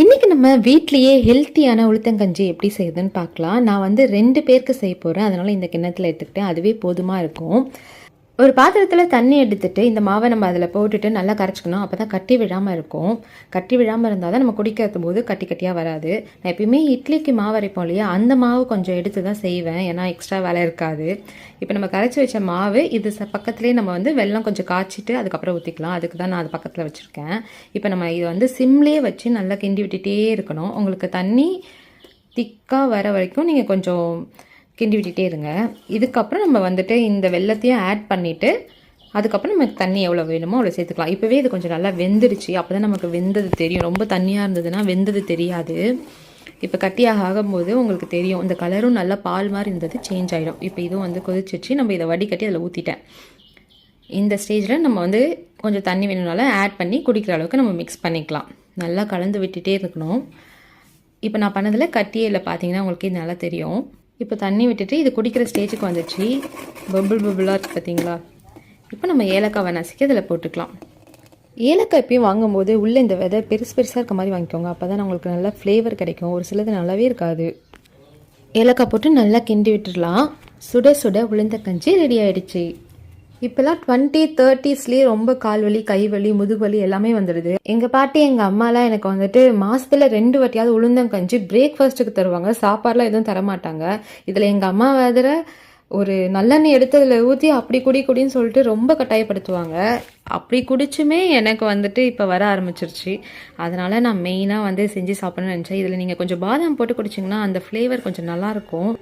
இன்றைக்கி நம்ம வீட்லேயே ஹெல்த்தியான உளுத்தங்கஞ்சி எப்படி செய்யுதுன்னு பார்க்கலாம். நான் வந்து ரெண்டு பேருக்கு செய்ய போகிறேன் அதனால் இந்த கிண்ணத்தில் எடுத்துக்கிட்டேன். அதுவே போதுமாக இருக்கும். ஒரு பாத்திரத்தில் தண்ணி எடுத்துட்டு இந்த மாவை நம்ம அதில் போட்டுட்டு நல்லா கரைச்சிக்கணும். அப்போ தான் கட்டி விழாமல் இருக்கும். கட்டி விழாமல் இருந்தால் தான் நம்ம குடிக்கிறது போது கட்டி கட்டியாக வராது. நான் எப்பயுமே இட்லிக்கு மாவு அரைப்போம் இல்லையா? அந்த மாவு கொஞ்சம் எடுத்து தான் செய்வேன். ஏன்னா எக்ஸ்ட்ரா வேலை இருக்காது. இப்போ நம்ம கரைச்சி வச்ச மாவு இது ச பக்கத்துலேயே நம்ம வந்து வெள்ளம் கொஞ்சம் காய்ச்சிட்டு அதுக்கப்புறம் ஊற்றிக்கலாம் அதுக்கு தான் நான் அது பக்கத்தில் வச்சுருக்கேன். இப்போ நம்ம இது வந்து சிம்லேயே வச்சு நல்லா கிண்டி விட்டுட்டே இருக்கணும். உங்களுக்கு தண்ணி திக்காக வர வரைக்கும் நீங்கள் கொஞ்சம் கிண்டி விட்டுட்டே இருங்க. இதுக்கப்புறம் நம்ம வந்துட்டு இந்த வெள்ளத்தையும் ஆட் பண்ணிவிட்டு அதுக்கப்புறம் நமக்கு தண்ணி எவ்வளோ வேணுமோ அவ்வளோ சேர்த்துக்கலாம். இப்போவே இது கொஞ்சம் நல்லா வெந்துடுச்சு. அப்போ தான் நமக்கு வெந்தது தெரியும். ரொம்ப தண்ணியாக இருந்ததுன்னா வெந்தது தெரியாது. இப்போ கட்டியாக ஆகும்போது உங்களுக்கு தெரியும். இந்த கலரும் நல்லா பால் மாதிரி இருந்தது சேஞ்ச் ஆகிடும் இப்போ இதுவும் வந்து கொதிச்சிச்சு நம்ம இதை வடிகட்டி அதில் ஊற்றிட்டேன் இந்த ஸ்டேஜில் நம்ம வந்து கொஞ்சம் தண்ணி வேணும்னால ஆட் பண்ணி குடிக்கிற அளவுக்கு நம்ம மிக்ஸ் பண்ணிக்கலாம். நல்லா கலந்து விட்டுட்டே இருக்கணும். இப்போ நான் பண்ணதில் கட்டியில் பார்த்தீங்கன்னா உங்களுக்கு இது நல்லா தெரியும். இப்போ தண்ணி விட்டுட்டு இது குடிக்கிற ஸ்டேஜுக்கு வந்துச்சு. பபுள் பபுளாக இருக்குது பார்த்தீங்களா? இப்போ நம்ம ஏலக்காவை நசுக்கி அதில் போட்டுக்கலாம். ஏலக்காய் எப்பயும் வாங்கும்போது உள்ளே இந்த விதை பெருசு பெருசாக இருக்க மாதிரி வாங்கிக்கோங்க. அப்போ தான் உங்களுக்கு நல்லா ஃப்ளேவர் கிடைக்கும். ஒரு சிலது நல்லாவே இருக்காது. ஏலக்காய் போட்டு நல்லா கிண்டி விட்டுடலாம். சுட சுட உளுந்த கஞ்சி ரெடி ஆயிடுச்சு. இப்போல்லாம் டுவெண்ட்டி தேர்ட்டிஸ்லேயே ரொம்ப கால் வலி கை வலி முதுகு எல்லாமே வந்துடுது. எங்கள் பாட்டி எங்கள் அம்மாலாம் எனக்கு வந்துட்டு மாதத்தில் ரெண்டு வாட்டியாவது உளுந்தங்கஞ்சி பிரேக்ஃபாஸ்ட்டுக்கு தருவாங்க. சாப்பாடுலாம் எதுவும் தரமாட்டாங்க. இதில் எங்கள் அம்மா வேதர ஒரு நல்லெண்ணெய் எடுத்து அதில் ஊற்றி அப்படி குடி குடின்னு சொல்லிட்டு ரொம்ப கட்டாயப்படுத்துவாங்க. அப்படி குடிச்சுமே எனக்கு வந்துட்டு இப்போ வர ஆரம்பிச்சிருச்சு. அதனால நான் மெயினாக வந்து செஞ்சு சாப்பிடணும்னு நினச்சேன். இதில் நீங்கள் கொஞ்சம் பாதாம் போட்டு குடிச்சிங்கன்னா அந்த ஃப்ளேவர் கொஞ்சம் நல்லாயிருக்கும்